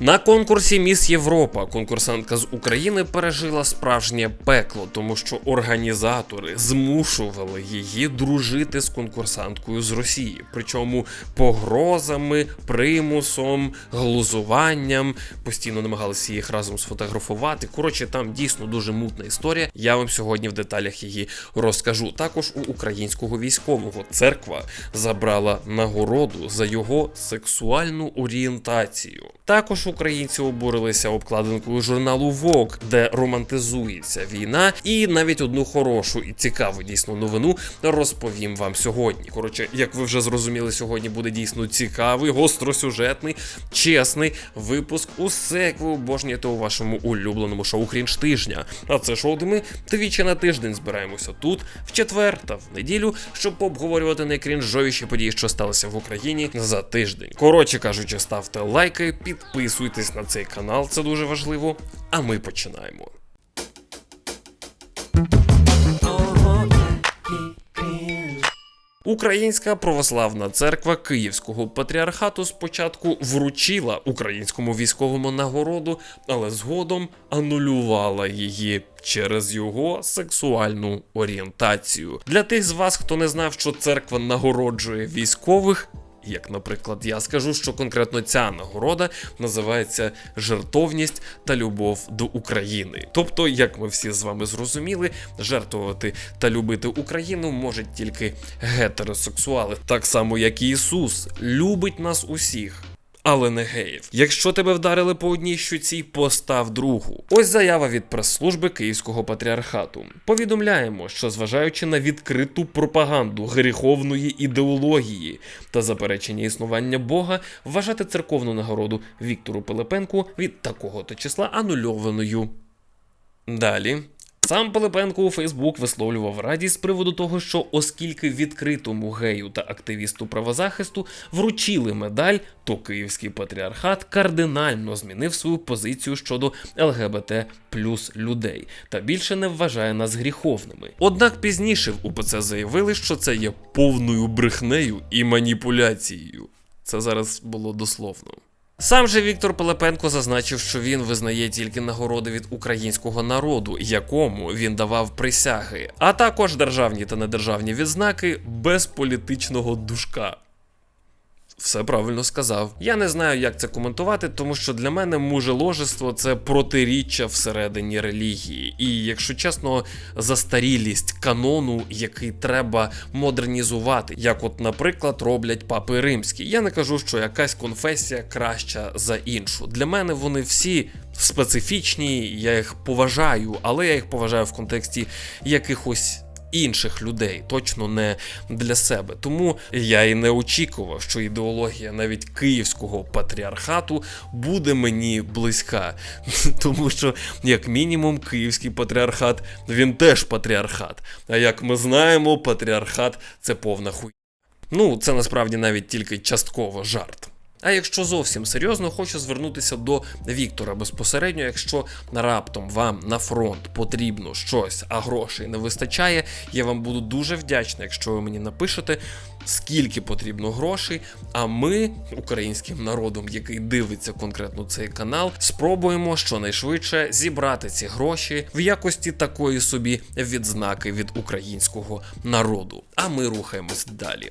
На конкурсі Міс Європа конкурсантка з України пережила справжнє пекло, тому що організатори змушували її дружити з конкурсанткою з Росії, причому погрозами, примусом, глузуванням, постійно намагалися їх разом сфотографувати. Коротше, там дійсно дуже мутна історія. Я вам сьогодні в деталях її розкажу. Також у українського військового церква забрала нагороду за його сексуальну орієнтацію. Також українці обурилися обкладинкою журналу Vogue, де романтизується війна, і навіть одну хорошу і цікаву дійсно новину розповім вам сьогодні. Коротше, як ви вже зрозуміли, сьогодні буде дійсно цікавий, гостросюжетний, чесний випуск. Усе як ви обожнюєте у вашому улюбленому шоу Крінж тижня. А це шоу, де ми двічі на тиждень збираємося тут, в четвер та в неділю, щоб обговорювати найкрінжовіші події, що сталися в Україні за тиждень. Коротше кажучи, ставте лайки, підписуйтесь на цей канал, це дуже важливо. А ми починаємо. Українська православна церква Київського патріархату спочатку вручила українському військовому нагороду, але згодом анулювала її через його сексуальну орієнтацію. Для тих з вас, хто не знав, що церква нагороджує військових. Як, наприклад, я скажу, що конкретно ця нагорода називається жертовність та любов до України. Тобто, як ми всі з вами зрозуміли, жертвувати та любити Україну можуть тільки гетеросексуали, так само як і Ісус любить нас усіх. Але не геїв. Якщо тебе вдарили по одній щуці, постав другу. Ось заява від прес-служби Київського патріархату. Повідомляємо, що зважаючи на відкриту пропаганду гріховної ідеології та заперечення існування Бога, вважати церковну нагороду Віктору Пилипенку від такого-то числа анульованою. Далі. Сам Пилипенко у Фейсбук висловлював радість з приводу того, що оскільки відкритому гею та активісту правозахисту вручили медаль, то київський патріархат кардинально змінив свою позицію щодо ЛГБТ плюс людей та більше не вважає нас гріховними. Однак пізніше в УПЦ заявили, що це є повною брехнею і маніпуляцією. Це зараз було дословно. Сам же Віктор Пилипенко зазначив, що він визнає тільки нагороди від українського народу, якому він давав присяги, а також державні та недержавні відзнаки без політичного душка. Все правильно сказав. Я не знаю, як це коментувати, тому що для мене мужеложество це протиріччя всередині релігії. І, якщо чесно, застарілість канону, який треба модернізувати, як, от, наприклад, роблять папи римські. Я не кажу, що якась конфесія краща за іншу. Для мене вони всі. Специфічні, я їх поважаю, але я їх поважаю в контексті якихось інших людей, точно не для себе. Тому я і не очікував, що ідеологія навіть київського патріархату буде мені близька. Тому що, як мінімум, київський патріархат він теж патріархат. А як ми знаємо, патріархат це повна хуй. Ну, це насправді навіть тільки частково жарт. А якщо зовсім серйозно, хочу звернутися до Віктора безпосередньо. Якщо раптом вам на фронт потрібно щось, а грошей не вистачає, я вам буду дуже вдячний, якщо ви мені напишете, скільки потрібно грошей. А ми, українським народом, який дивиться конкретно цей канал, спробуємо щонайшвидше зібрати ці гроші в якості такої собі відзнаки від українського народу. А ми рухаємось далі.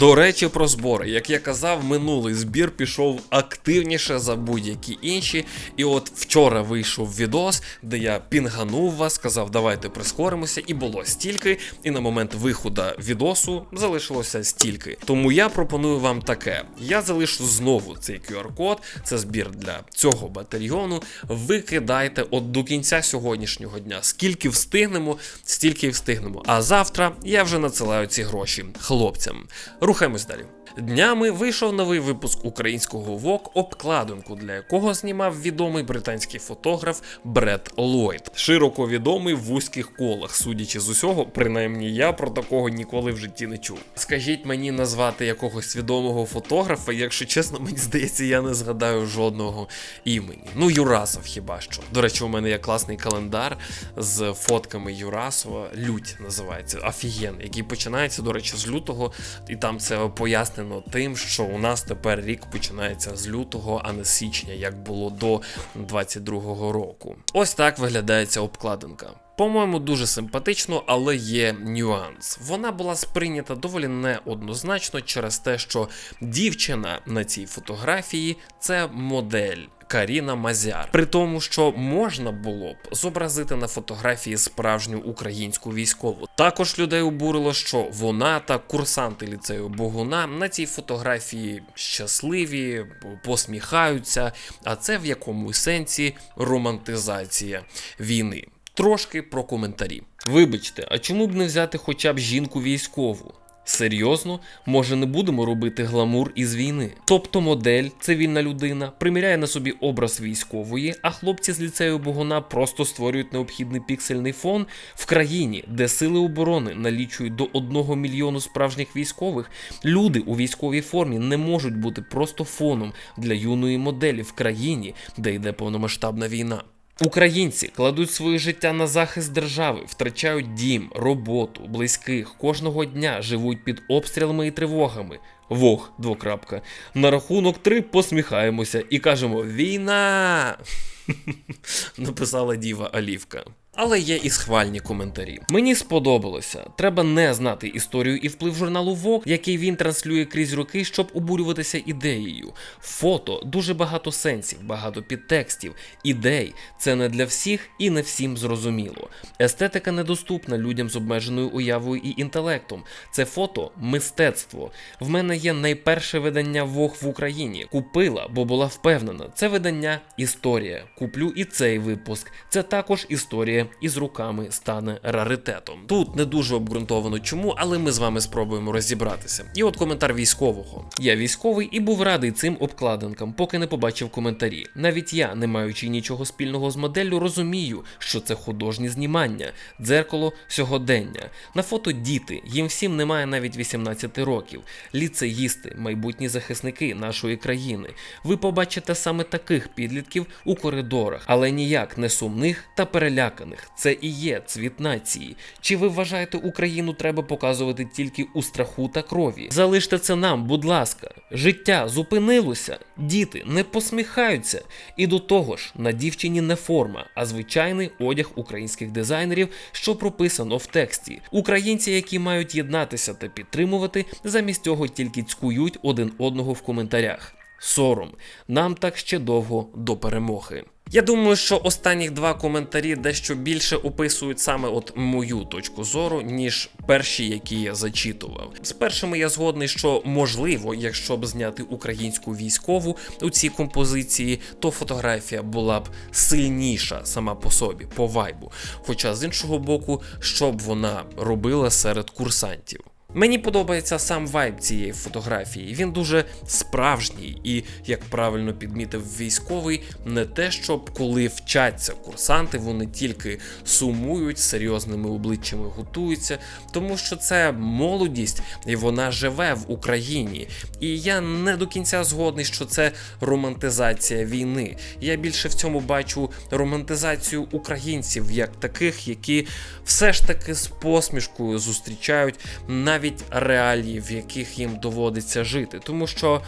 До речі, про збори. Як я казав, минулий збір пішов активніше за будь-які інші. І от вчора вийшов відос, де я пінганув вас, сказав, давайте прискоримося, і було стільки. І на момент виходу відосу залишилося стільки. Тому я пропоную вам таке: я залишу знову цей QR-код, це збір для цього батальйону. Ви кидайте от до кінця сьогоднішнього дня. Скільки встигнемо, стільки й встигнемо. А завтра я вже надсилаю ці гроші хлопцям. Рухаємось далі. Днями вийшов новий випуск українського ВОК, обкладинку для якого знімав відомий британський фотограф Бред Ллойд. Широко відомий в вузьких колах, судячи з усього, принаймні я про такого ніколи в житті не чув. Скажіть мені назвати якогось відомого фотографа, якщо чесно, мені здається, я не згадаю жодного імені. Ну, Юрасов хіба що. До речі, у мене є класний календар з фотками Юрасова. Лють називається офігенний, який починається, до речі, з лютого, і там це пояснення пояснено тим, що у нас тепер рік починається з лютого, а не з січня, як було до 22-го року. Ось так виглядає ця обкладинка. По-моєму, дуже симпатично, але є нюанс. Вона була сприйнята доволі неоднозначно через те, що дівчина на цій фотографії це модель. Каріна Мазяр, при тому, що можна було б зобразити на фотографії справжню українську військову. Також людей обурило, що вона та курсанти ліцею Богуна на цій фотографії щасливі, посміхаються. А це в якомусь сенсі романтизація війни. Трошки про коментарі. Вибачте, а чому б не взяти хоча б жінку військову? Серйозно, може не будемо робити гламур із війни. Тобто модель, цивільна людина, приміряє на собі образ військової, а хлопці з ліцею Богуна просто створюють необхідний піксельний фон в країні, де сили оборони налічують до одного мільйону справжніх військових. Люди у військовій формі не можуть бути просто фоном для юної моделі в країні, де йде повномасштабна війна. Українці кладуть своє життя на захист держави, втрачають дім, роботу, близьких, кожного дня живуть під обстрілами і тривогами. Вог, двокрапка. На рахунок три посміхаємося і кажемо: Війна! Написала діва Алівка. Але є і схвальні коментарі. Мені сподобалося. Треба не знати історію і вплив журналу Vogue, який він транслює крізь роки, щоб обурюватися ідеєю. Фото дуже багато сенсів, багато підтекстів, ідей. Це не для всіх і не всім зрозуміло. Естетика недоступна людям з обмеженою уявою і інтелектом. Це фото мистецтво. В мене є найперше видання Vogue в Україні. Купила, бо була впевнена. Це видання історія. Куплю і цей випуск. Це також історія із руками стане раритетом. Тут не дуже обґрунтовано чому, але ми з вами спробуємо розібратися. І от коментар військового. Я військовий і був радий цим обкладинкам, поки не побачив коментарі. Навіть я, не маючи нічого спільного з моделлю, розумію, що це художні знімання, дзеркало сьогодення. На фото діти, їм всім немає навіть 18 років. Ліцеїсти, майбутні захисники нашої країни. Ви побачите саме таких підлітків у коридорах, але ніяк не сумних та переляканих. Це і є цвіт нації. Чи ви вважаєте, Україну треба показувати тільки у страху та крові? Залиште це нам, будь ласка. Життя зупинилося, діти не посміхаються. І до того ж, на дівчині не форма, а звичайний одяг українських дизайнерів, що прописано в тексті. Українці, які мають єднатися та підтримувати, замість цього тільки цькують один одного в коментарях. Сором, нам так ще довго до перемоги. Я думаю, що останніх два коментарі дещо більше описують саме от мою точку зору, ніж перші, які я зачитував. З першими я згодний, що можливо, якщо б зняти українську військову у цій композиції, то фотографія була б сильніша сама по собі, по вайбу. Хоча з іншого боку, що б вона робила серед курсантів. Мені подобається сам вайб цієї фотографії. Він дуже справжній і, як правильно підмітив військовий, не те, щоб коли вчаться курсанти, вони тільки сумують серйозними обличчями готуються, тому що це молодість і вона живе в Україні. І я не до кінця згодний, що це романтизація війни. Я більше в цьому бачу романтизацію українців як таких, які все ж таки з посмішкою зустрічають навіть реалії, в яких їм доводиться жити, тому що.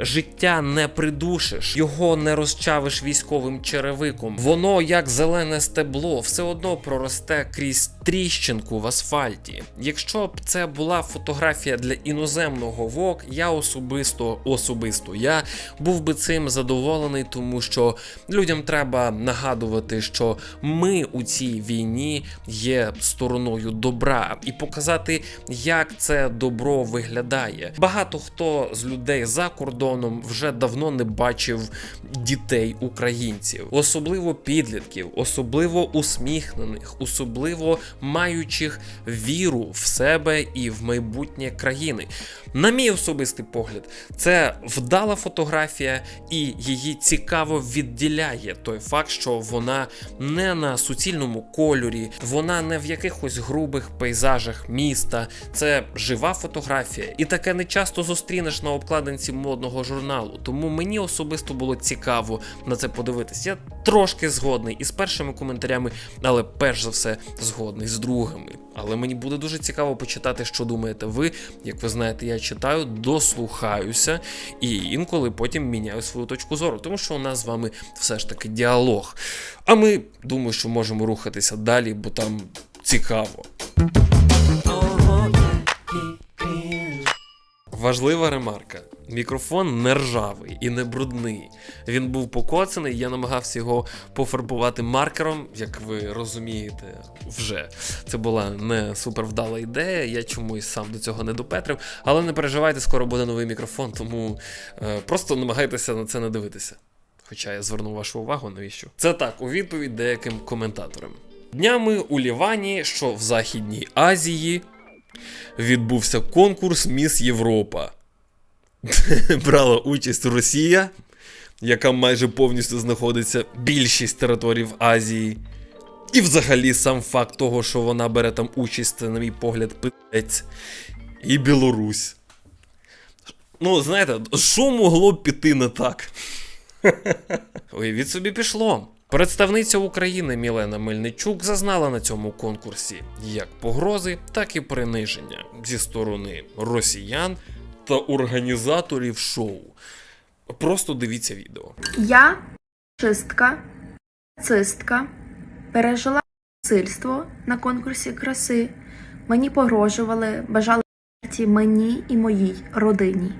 Життя не придушиш, його не розчавиш військовим черевиком. Воно, як зелене стебло, все одно проросте крізь тріщинку в асфальті. Якщо б це була фотографія для іноземного ВОК, я особисто особисто я був би цим задоволений, тому що людям треба нагадувати, що ми у цій війні є стороною добра, і показати, як це добро виглядає. Багато хто з людей за кордоном вже давно не бачив дітей українців, особливо підлітків, особливо усміхнених, особливо маючих віру в себе і в майбутнє країни. На мій особистий погляд, це вдала фотографія, і її цікаво відділяє той факт, що вона не на суцільному кольорі, вона не в якихось грубих пейзажах міста. Це жива фотографія, і таке не часто зустрінеш на обкладинці модного журналу. Тому мені особисто було цікаво на це подивитись. Я трошки згодний із першими коментарями, але перш за все згодний з другими. Але мені буде дуже цікаво почитати, що думаєте ви. Як ви знаєте, я читаю, дослухаюся і інколи потім міняю свою точку зору, тому що у нас з вами все ж таки діалог. А ми думаю, що можемо рухатися далі, бо там цікаво. Важлива ремарка. Мікрофон не ржавий і не брудний. Він був покоцаний, я намагався його пофарбувати маркером, як ви розумієте, вже. Це була не супервдала ідея, я чомусь сам до цього не допетрив. Але не переживайте, скоро буде новий мікрофон, тому е, просто намагайтеся на це не дивитися. Хоча я звернув вашу увагу, навіщо? Це так, у відповідь деяким коментаторам. Днями у Лівані, що в Західній Азії, відбувся конкурс Міс Європа. Брала участь Росія, яка майже повністю знаходиться більшість територій в Азії. І взагалі сам факт того, що вона бере там участь, на мій погляд, питець. І Білорусь. Ну, знаєте, що могло б піти не так? Уявіть собі пішло. Представниця України Мілена Мельничук зазнала на цьому конкурсі як погрози, так і приниження зі сторони росіян та організаторів шоу. Просто дивіться відео. Я фашистка, нацистка, пережила насильство на конкурсі краси. Мені погрожували, бажали мені і моїй родині.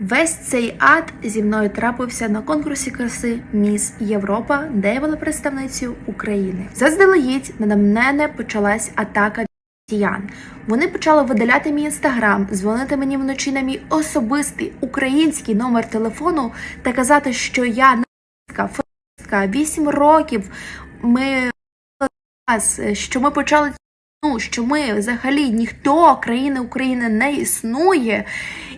Весь цей ад зі мною трапився на конкурсі краси Міс Європа, де я була представницею України. Заздалегідь на мене почалась атака росіян. Вони почали видаляти мій інстаграм, дзвонити мені вночі на мій особистий український номер телефону та казати, що я нацистка, фашистка, 8 років ми що ми почали ну, що ми взагалі ніхто країни України не існує,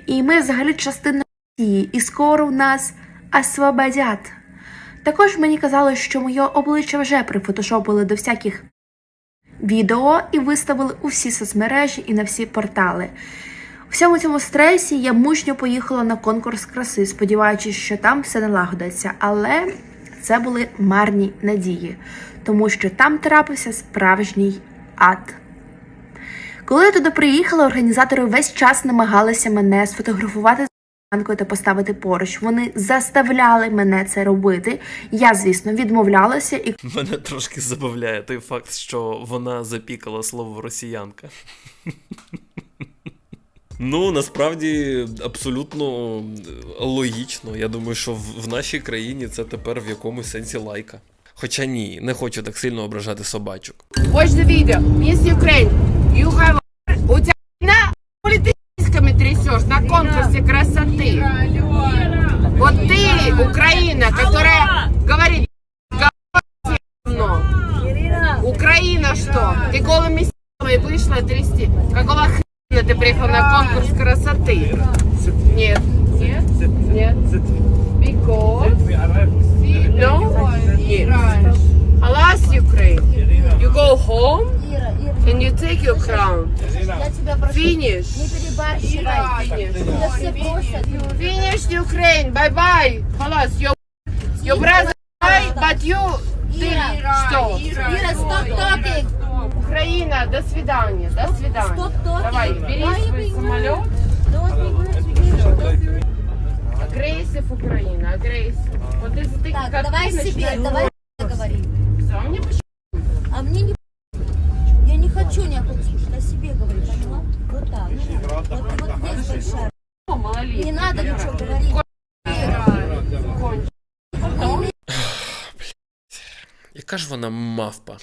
і ми взагалі частина Росії, і скоро в нас освободять. Також мені казали, що моє обличчя вже прифотошопили до всяких відео і виставили у всі соцмережі і на всі портали. У всьому цьому стресі я мужньо поїхала на конкурс краси, сподіваючись, що там все налагодиться. Але це були марні надії, тому що там трапився справжній ад. Коли я туди приїхала, організатори весь час намагалися мене сфотографувати з Янкою та поставити поруч. Вони заставляли мене це робити. Я, звісно, відмовлялася і Мене трошки забавляє той факт, що вона запікала слово росіянка. Ну, насправді абсолютно логічно. Я думаю, що в нашій країні це тепер в якомусь сенсі лайка. Хоча ні, не хочу так сильно ображати собачок. Watch the video. Miss Ukraine, you have... У тебя на политическими трясешь на конкурсе красоты. Вот ты, Украина, которая говорит говно. Украина что? Ты голыми силами вышла трясти. Какого хрена ты приехал на конкурс красоты? Нет. Нет? Нет. Because? No? Yes. Alas, Ukraine. You go home and you take your crown. Finish. Finish. Ukraine. Bye bye. Alas, your your brother died, but you ты что? Ира, стоп токинг. Украина, до свидания, до свидания. Давай, бери свой самолет. Агрессив. Вот если ты Так, как давай ты себе, начинаешь- давай говори. Всё, мне пош- А мне не Я не хочу никакого слушать, о себе говори, поняла? Вот так. Вот, вот здесь большая. малолетний. Не надо ничего говорить. Конченый. Яка ж вона мавпа?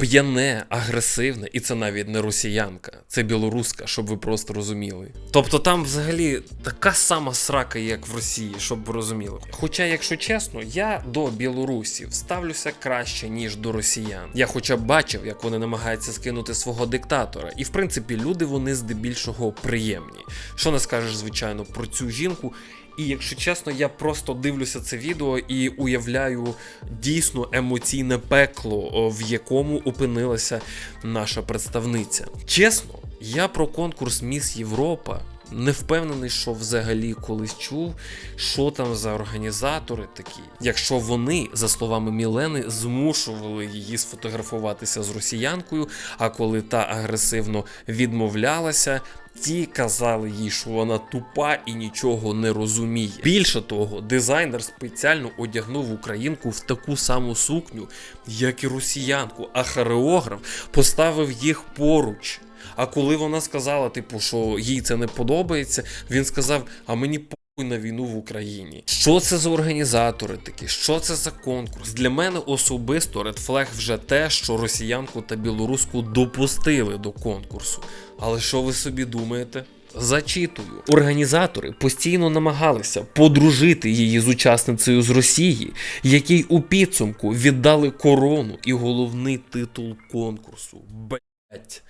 П'яне, агресивне, і це навіть не росіянка, це білоруска, щоб ви просто розуміли. Тобто там взагалі така сама срака, як в Росії, щоб ви розуміли. Хоча, якщо чесно, я до білорусів ставлюся краще, ніж до росіян. Я хоча б бачив, як вони намагаються скинути свого диктатора. І в принципі, люди вони здебільшого приємні. Що не скажеш, звичайно, про цю жінку. І якщо чесно, я просто дивлюся це відео і уявляю дійсно емоційне пекло, в якому опинилася наша представниця. Чесно, я про конкурс Міс Європа Не впевнений, що взагалі колись чув, що там за організатори такі. Якщо вони, за словами Мілени, змушували її сфотографуватися з росіянкою, а коли та агресивно відмовлялася, ті казали їй, що вона тупа і нічого не розуміє. Більше того, дизайнер спеціально одягнув українку в таку саму сукню, як і росіянку, а хореограф поставив їх поруч. А коли вона сказала, типу, що їй це не подобається, він сказав: А мені похуй на війну в Україні. Що це за організатори такі? Що це за конкурс? Для мене особисто редфлег вже те, що росіянку та білоруську допустили до конкурсу. Але що ви собі думаєте? Зачитую, організатори постійно намагалися подружити її з учасницею з Росії, якій у підсумку віддали корону і головний титул конкурсу. Блять.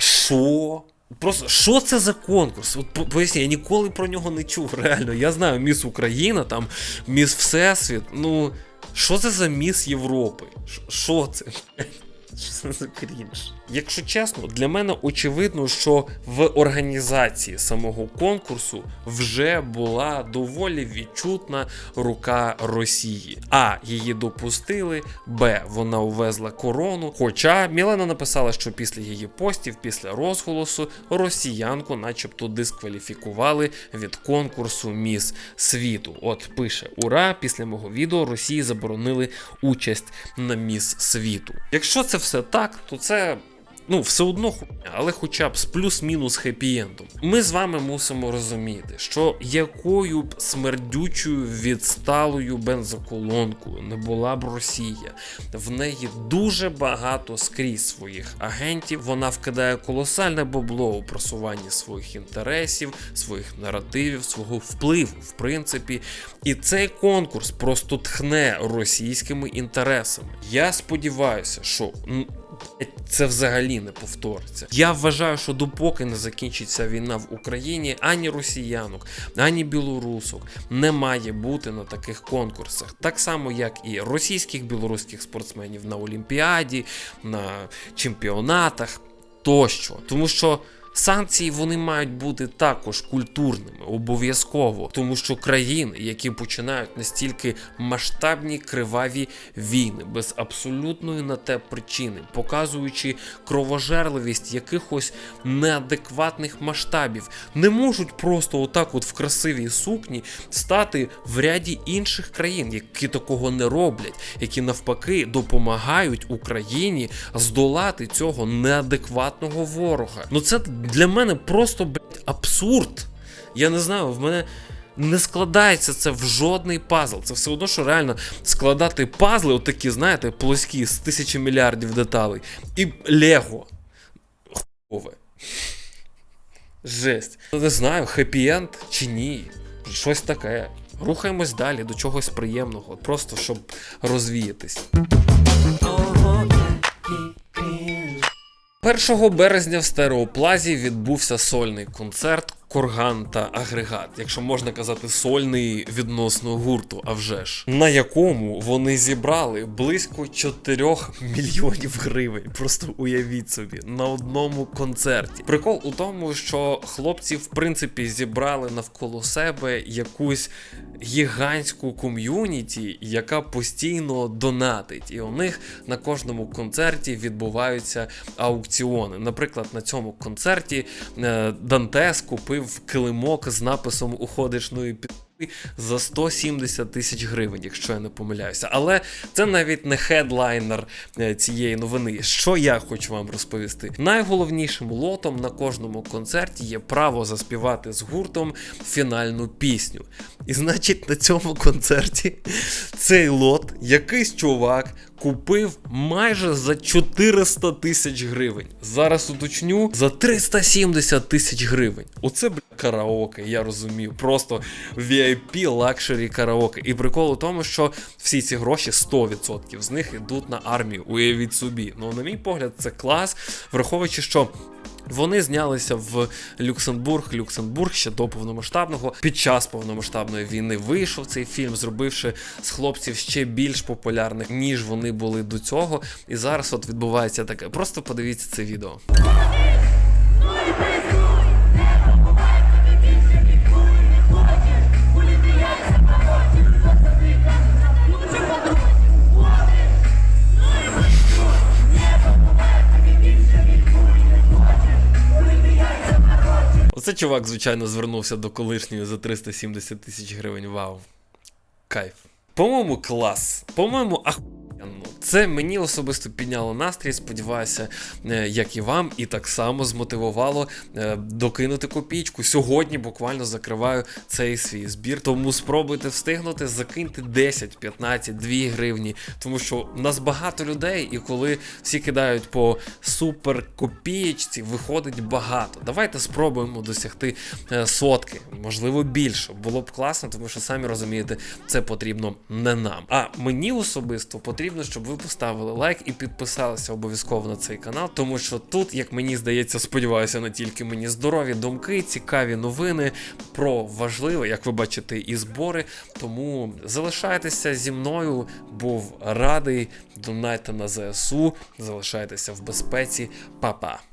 Що? Просто що це за конкурс? От поясні, я ніколи про нього не чув. Реально, я знаю Міс Україна, там Міс Всесвіт. Ну, що це за Міс Європи? Що це? Що це за крінж? Якщо чесно, для мене очевидно, що в організації самого конкурсу вже була доволі відчутна рука Росії. А її допустили, Б. Вона увезла корону. Хоча Мілена написала, що після її постів, після розголосу, росіянку, начебто, дискваліфікували від конкурсу Міс світу. От пише: Ура! Після мого відео Росії заборонили участь на Міс світу. Якщо це все так, то це. Ну, все одно хуйня, але хоча б з плюс-мінус хеппі-ендом. Ми з вами мусимо розуміти, що якою б смердючою відсталою бензоколонкою не була б Росія, в неї дуже багато скрізь своїх агентів. Вона вкидає колосальне бабло у просуванні своїх інтересів, своїх наративів, свого впливу, в принципі. І цей конкурс просто тхне російськими інтересами. Я сподіваюся, що це взагалі не повториться. Я вважаю, що допоки не закінчиться війна в Україні, ані росіянок, ані білорусок не має бути на таких конкурсах. Так само, як і російських білоруських спортсменів на Олімпіаді, на чемпіонатах тощо. Тому що. Санкції вони мають бути також культурними, обов'язково, тому що країни, які починають настільки масштабні криваві війни, без абсолютної на те причини, показуючи кровожерливість якихось неадекватних масштабів, не можуть просто отак, от в красивій сукні, стати в ряді інших країн, які такого не роблять, які навпаки допомагають Україні здолати цього неадекватного ворога. Ну це для мене просто блядь, абсурд. Я не знаю, в мене. Не складається це в жодний пазл. Це все одно, що реально складати пазли, отакі, знаєте, плоскі з тисячі мільярдів деталей, і Лего. Хуйове. Жесть. Ну, Не знаю, хеппі-енд чи ні. Щось таке. Рухаємось далі до чогось приємного, просто щоб розвіятись. 1 березня в стереоплазі відбувся сольний концерт Корган та Агрегат, якщо можна казати, сольний відносно гурту, а вже ж, на якому вони зібрали близько 4 мільйонів гривень. Просто уявіть собі, на одному концерті. Прикол у тому, що хлопці, в принципі, зібрали навколо себе якусь гігантську ком'юніті, яка постійно донатить. І у них на кожному концерті відбуваються аукціони. Наприклад, на цьому концерті е, Дантес купив килимок з написом уходишної під. За 170 тисяч гривень, якщо я не помиляюся. Але це навіть не хедлайнер е, цієї новини. Що я хочу вам розповісти? Найголовнішим лотом на кожному концерті є право заспівати з гуртом фінальну пісню. І значить, на цьому концерті цей лот якийсь чувак купив майже за 400 тисяч гривень. Зараз уточню за 370 тисяч гривень. Оце бля караоке, я розумію. Просто VIP лакшері караоке. І прикол у тому, що всі ці гроші 100% з них йдуть на армію. Уявіть собі. Ну, на мій погляд, це клас, враховуючи, що. Вони знялися в Люксембург. Люксембург ще до повномасштабного. Під час повномасштабної війни вийшов цей фільм, зробивши з хлопців ще більш популярних, ніж вони були до цього. І зараз от відбувається таке. Просто подивіться це відео. Це чувак, звичайно, звернувся до колишньої за 370 тисяч гривень. Вау. Кайф. По-моєму, клас. По-моєму, ахуєнно. Це мені особисто підняло настрій. Сподіваюся, е, як і вам, і так само змотивувало е, докинути копійку. Сьогодні буквально закриваю цей свій збір. Тому спробуйте встигнути, закиньте 10, 15, 2 гривні. Тому що в нас багато людей, і коли всі кидають по супер копієчці, виходить багато. Давайте спробуємо досягти е, сотки, можливо, більше. Було б класно, тому що самі розумієте, це потрібно не нам. А мені особисто потрібно, щоб ви поставили лайк і підписалися обов'язково на цей канал, тому що тут, як мені здається, сподіваюся, не тільки мені здорові думки, цікаві новини про важливе, як ви бачите, і збори. Тому залишайтеся зі мною. Був радий. Донайте на ЗСУ, залишайтеся в безпеці. Па-па.